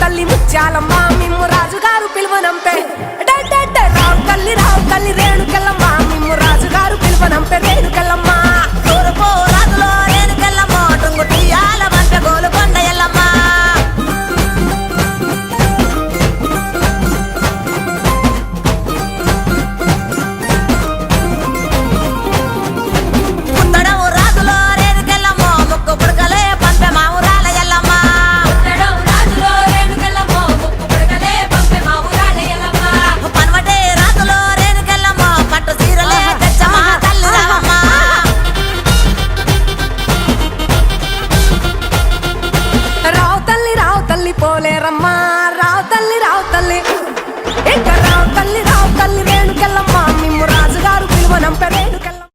తల్లి ముత్యాలమ్మా మేము రాజు రమ్మా రావు తల్లి రావు తల్లి.